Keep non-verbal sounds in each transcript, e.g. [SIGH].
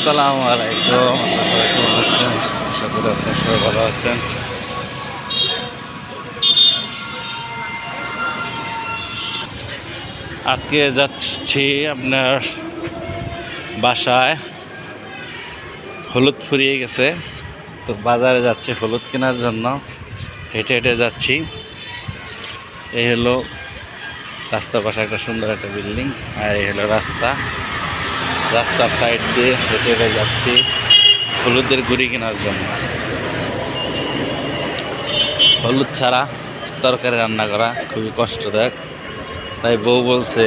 আসসালামু আলাইকুম। কেমন আছেন আশা করি আপনারা সবাই ভালো আছেন। আজকে যাচ্ছি আপনার বাসায়। হলুদ ফুরিয়ে গেছে। তো বাজারে যাচ্ছি হলুদ কেনার জন্য। হেঁটে হেঁটে যাচ্ছি। এই হলো রাস্তার পাশে একটা সুন্দর একটা বিল্ডিং। আর এই হলো রাস্তা। রাস্তার সাইড দিয়ে হেঁটে হেঁটে যাচ্ছি হলুদের গুঁড়ি কেনার জন্য। হলুদ ছাড়া তরকারি রান্না করা খুবই কষ্টদায়ক। তাই বউ বলছে,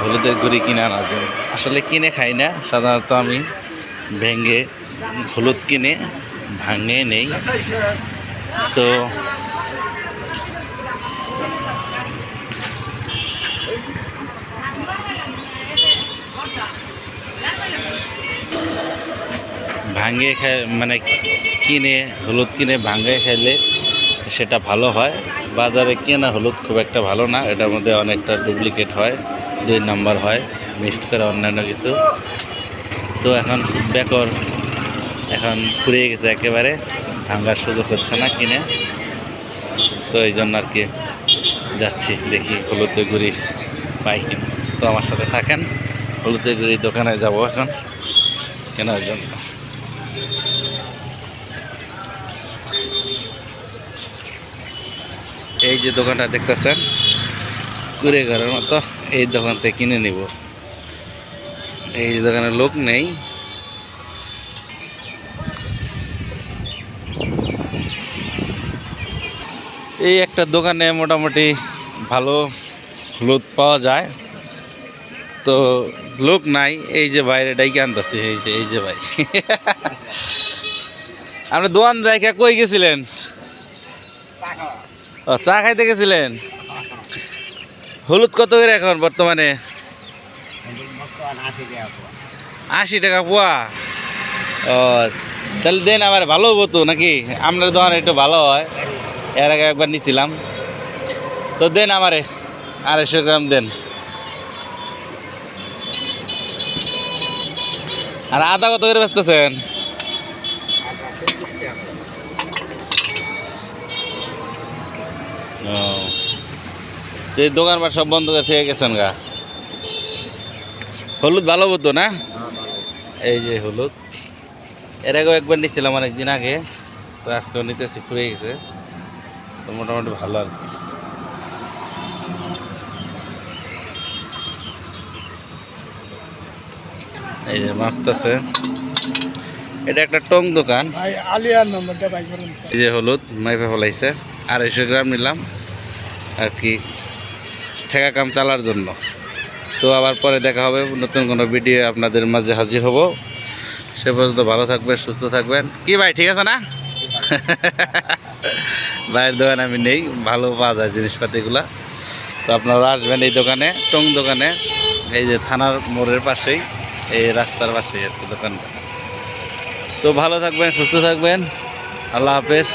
হলুদের গুঁড়ি কিনে আনার জন্য। আসলে কিনে খাই না, সাধারণত আমি ভেঙে হলুদ কিনে ভাঙে নেই। তো ভাঙে খায় মানে কিনে, হলুদ কিনে ভাঙে খাইলে সেটা ভালো হয়। বাজারে কেনা হলুদ খুব একটা ভালো না, এটার মধ্যে অনেকটা ডুপ্লিকেট হয়, দুই নাম্বার হয় মিক্সড করে অন্যান্য কিছু। তো এখন বেকর এখন ফুরিয়ে গেছে একেবারে, ভাঙার সুযোগ হচ্ছে না কিনে। তো এই জন্য আর কি যাচ্ছি, দেখি হলুদের গুড়ি পাই কিনা। তো আমার সাথে থাকেন হলুদের গুড়ি দোকানে যাব এখন, কেনার জন্য। এই যে দোকানটা দেখতেছেন, কুড়ে ঘরের মতো এই দোকান থেকে কিনে নিব। এই দোকানে লোক নেই। এই একটা দোকানে মোটামুটি ভালো হলুদ পাওয়া যায়। তো লোক নাই, এই যে বাইরে ডাইকে আনতেছি, এই যে এই যে ভাই। [LAUGHS] আপনি দোয়ান জায়গা কই গেছিলেন? চা খাইতে গেছিলেন? হলুদ কত করে এখন বর্তমানে? আশি টাকা পোয়া। ও, তাহলে দেন, আমার ভালো হব তো নাকি? আপনার দোকান একটু ভালো হয়। এর আগে একবার নিছিলাম। তো দেন আমারে, আড়াইশো গ্রাম দেন। আর আদা কত করে বেচতেছেন? এই দোকানপাট সব বন্ধ করে থেকে গেছেন গা। হলুদ ভালো হতো না? এই যে হলুদ। এর আগেও একবার নিচ্ছিলাম অনেকদিন আগে তো আজকেও নিতেছি ফুরে গেছে। তো মোটামুটি ভালো আর কি। এই যে মাপতেছে। এটা একটা টং দোকান। এই যে হলুদ মাইপে ফলাইছে। আড়াইশো গ্রাম নিলাম। আর কি ঠেকা কাম চালার জন্য। তো আবার পরে দেখা হবে, নতুন কোনো ভিডিও আপনাদের মাঝে হাজির হব। সে পর্যন্ত ভালো থাকবেন, সুস্থ থাকবেন। কি ভাই, ঠিক আছে না? ভাইয়ের দোকান আমি নেই, ভালো পাওয়া যায় জিনিসপাতিগুলা। তো আপনারা আসবেন এই দোকানে, টং দোকানে, এই যে থানার মোড়ের পাশেই, এই রাস্তার পাশেই আর কি দোকানটা। তো ভালো থাকবেন, সুস্থ থাকবেন। আল্লাহ হাফেজ।